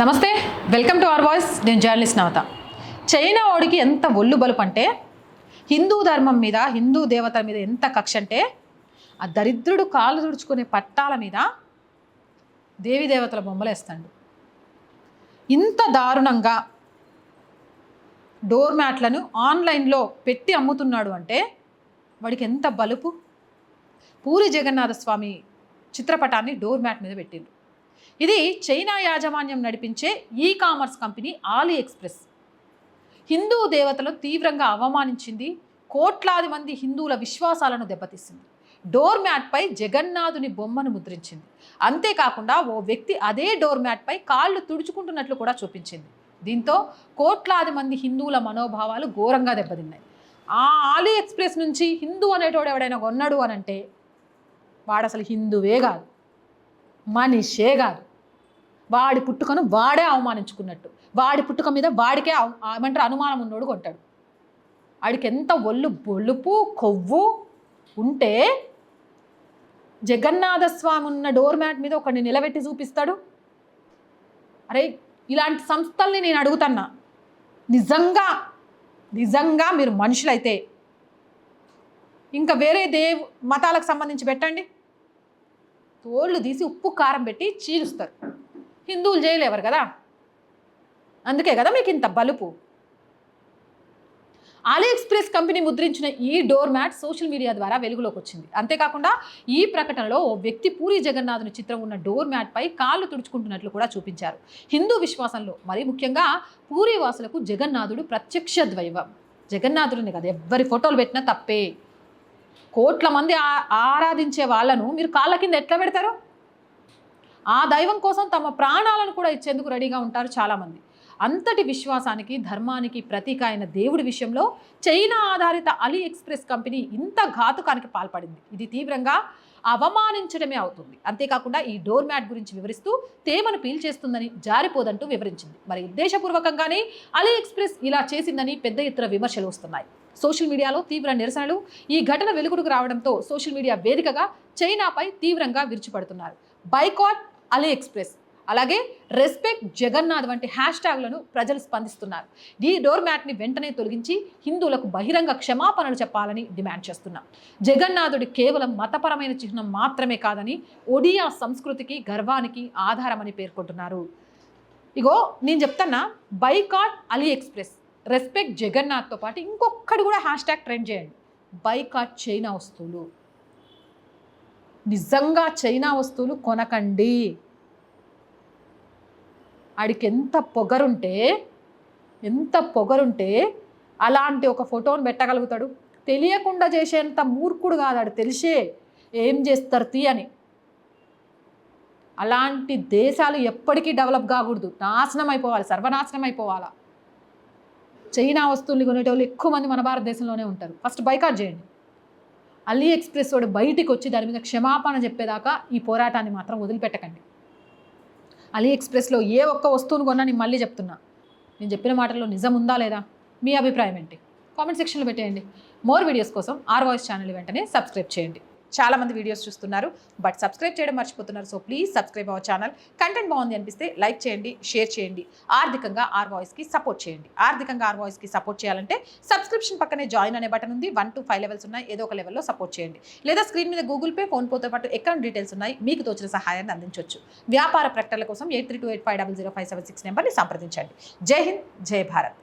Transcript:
నమస్తే welcome to our voice. నేను journalist నవత. China వాడికి ఎంత ఒళ్ళు బలుపు అంటే హిందూ ధర్మం మీద హిందూ దేవతల మీద ఎంత కక్ష అంటే ఆ దరిద్రుడు కాళ్ళు తుడుచుకునే పట్టాల మీద దేవి దేవతల బొమ్మలు వేస్తాడు. ఇంత దారుణంగా డోర్ మ్యాట్లను ఆన్లైన్లో పెట్టి అమ్ముతున్నాడు అంటే వాడికి ఎంత బలుపు? పూరి జగన్నాథ స్వామి చిత్రపటాన్ని డోర్ మ్యాట్ మీద పెట్టిండు ఇది చైనా యాజమాన్యం నడిపించే e commerce company AliExpress Hindu దేవతలు తీవ్రంగా అవమానించింది కోట్లాది మంది హిందువుల విశ్వాసాలను దెబ్బతీసింది. డోర్ మ్యాట్పై జగన్నాథుని బొమ్మను ముద్రించింది. అంతేకాకుండా ఓ వ్యక్తి అదే డోర్ మ్యాట్పై కాళ్ళు తుడుచుకుంటున్నట్లు కూడా చూపించింది. దీంతో కోట్లాది మంది హిందువుల మనోభావాలు ఘోరంగా దెబ్బతిన్నాయి. ఆ ఆలీ ఎక్స్ప్రెస్ నుంచి హిందూ అనేటోడు ఎవడైనా కొన్నాడు అని అంటే వాడు అసలు హిందువే కాదు మనిషే కాదు. వాడి పుట్టుకను వాడే అవమానించుకున్నట్టు. వాడి పుట్టుక మీద వాడికే ఏమంటారు అనుమానం ఉన్నోడు కొంటాడు. వాడికి ఎంత ఒళ్ళు బొలుపు కొవ్వు ఉంటే జగన్నాథ స్వామి ఉన్న డోర్ మ్యాట్ మీద ఒకడిని నిలబెట్టి చూపిస్తాడు. అరే ఇలాంటి సంస్థల్ని నేను అడుగుతున్నా. నిజంగా నిజంగా మీరు మనుషులైతే ఇంకా వేరే దేవ్ మతాలకు సంబంధించి పెట్టండి. తోళ్ళు తీసి ఉప్పు కారం పెట్టి చీలుస్తారు. హిందువులు చేయలేవరు కదా? అందుకే కదా మీకు ఇంత బలుపు. ఆలీ ఎక్స్ప్రెస్ కంపెనీ ముద్రించిన ఈ డోర్ మ్యాట్ సోషల్ మీడియా ద్వారా వెలుగులోకి వచ్చింది. అంతేకాకుండా ఈ ప్రకటనలో ఓ వ్యక్తి పూరి జగన్నాథుని చిత్రం ఉన్న డోర్ మ్యాట్పై కాళ్ళు తుడుచుకుంటున్నట్లు కూడా చూపించారు. హిందూ విశ్వాసంలో మరి ముఖ్యంగా పూరి వాసులకు జగన్నాథుడు ప్రత్యక్ష ద్వైవం. జగన్నాథుడిని కదా ఎవ్వరి ఫోటోలు పెట్టినా తప్పే. కోట్ల మంది ఆ- ఆరాధించే వాళ్ళను మీరు కాళ్ళ కింద ఎట్లా పెడతారు? ఆ దైవం కోసం తమ ప్రాణాలను కూడా ఇచ్చేందుకు రెడీగా ఉంటారు చాలామంది. అంతటి విశ్వాసానికి ధర్మానికి ప్రతీక అయిన దేవుడి విషయంలో చైనా ఆధారిత అలీ ఎక్స్ప్రెస్ కంపెనీ ఇంత ఘాతుకానికి పాల్పడింది. ఇది తీవ్రంగా అవమానించడమే అవుతుంది. అంతేకాకుండా ఈ డోర్ మ్యాట్ గురించి వివరిస్తూ తేమను పీల్చేస్తుందని జారిపోదంటూ వివరించింది. మరి ఉద్దేశపూర్వకంగానే అలీ ఎక్స్ప్రెస్ ఇలా చేసిందని పెద్ద ఎత్తున విమర్శలు వస్తున్నాయి. సోషల్ మీడియాలో తీవ్ర నిరసనలు ఈ ఘటన వెలుగుడుకు రావడంతో సోషల్ మీడియా వేదికగా చైనాపై తీవ్రంగా విరుచిపడుతున్నారు. బైకాట్ అలీ ఎక్స్ప్రెస్ అలాగే రెస్పెక్ట్ జగన్నాథ్ వంటి హ్యాష్ ట్యాగ్లను ప్రజలు స్పందిస్తున్నారు. ఈ డోర్ మ్యాట్ని వెంటనే తొలగించి హిందువులకు బహిరంగ క్షమాపణలు చెప్పాలని డిమాండ్ చేస్తున్నాం. జగన్నాథుడి కేవలం మతపరమైన చిహ్నం మాత్రమే కాదని ఒడియా సంస్కృతికి గర్వానికి ఆధారమని పేర్కొంటున్నారు. ఇగో నేను చెప్తున్నా బైకాట్ అలీ ఎక్స్ప్రెస్ రెస్పెక్ట్ జగన్నాథ్తో పాటు ఇంకొకటి కూడా హ్యాష్ ట్యాగ్ ట్రెండ్ చేయండి. బైకాట్ చైనా వస్తువులు. నిజంగా చైనా వస్తువులు కొనకండి. ఆడికి ఎంత పొగరుంటే ఎంత పొగరుంటే అలాంటి ఒక ఫోటోని పెట్టగలుగుతాడు. తెలియకుండా చేసేంత మూర్ఖుడు కాదు ఆడు తెలిసే ఏం చేస్తారు తీ అని. అలాంటి దేశాలు ఎప్పటికీ డెవలప్ కాకూడదు. నాశనం అయిపోవాలి సర్వనాశనం అయిపోవాలా. చైనా వస్తువులు కొనేటోళ్ళు ఎక్కువ మంది మన భారతదేశంలోనే ఉంటారు. ఫస్ట్ బైకాట్ చేయండి. అలీ ఎక్స్ప్రెస్ వాడు బయటికి వచ్చి దాని మీద క్షమాపణ చెప్పేదాకా ఈ పోరాటాన్ని మాత్రం వదిలిపెట్టకండి. అలీ ఎక్స్ప్రెస్లో ఏ ఒక్క వస్తువును కొన్నా నేను మళ్ళీ చెప్తున్నా. నేను చెప్పిన మాటల్లో నిజం ఉందా లేదా? మీ అభిప్రాయం ఏంటి? కామెంట్ సెక్షన్లో పెట్టేయండి. మోర్ వీడియోస్ కోసం ఆర్ వాయిస్ ఛానల్ వెంటనే సబ్స్క్రైబ్ చేయండి. చాలామంది వీడియోస్ చూస్తున్నారు. బట్ సబ్స్క్రైబ్ చేయడం మర్చిపోతున్నారు. So please subscribe our channel content బాగుంది అనిపిస్తే లైక్ చేయండి షేర్ చేయండి. ఆర్థికంగా ఆర్ వాయిస్కి సపోర్ట్ చేయండి. ఆర్థికంగా ఆర్ వాయిస్కి సపోర్ట్ చేయాలంటే సబ్స్క్రిప్షన్ పక్కనే జాయిన్ అనే బటన్ ఉంది. వన్ టు ఫైవ్ లెవెల్స్ ఉన్నాయి. ఏదో ఒక లెవెల్లో సపోర్ట్ చేయండి. లేదా స్క్రీన్ మీద గూగుల్ పే ఫోన్ పేతో పాటు అకౌంట్ డీటెయిల్స్ ఉన్నాయి. మీకు తోచిన సహాయాన్ని అందించవచ్చు వ్యాపార ప్రకటనల కోసం eight three two eight five double zero five seven six నెంబర్ని సంప్రదించండి. జై హింద్ జై భారత్.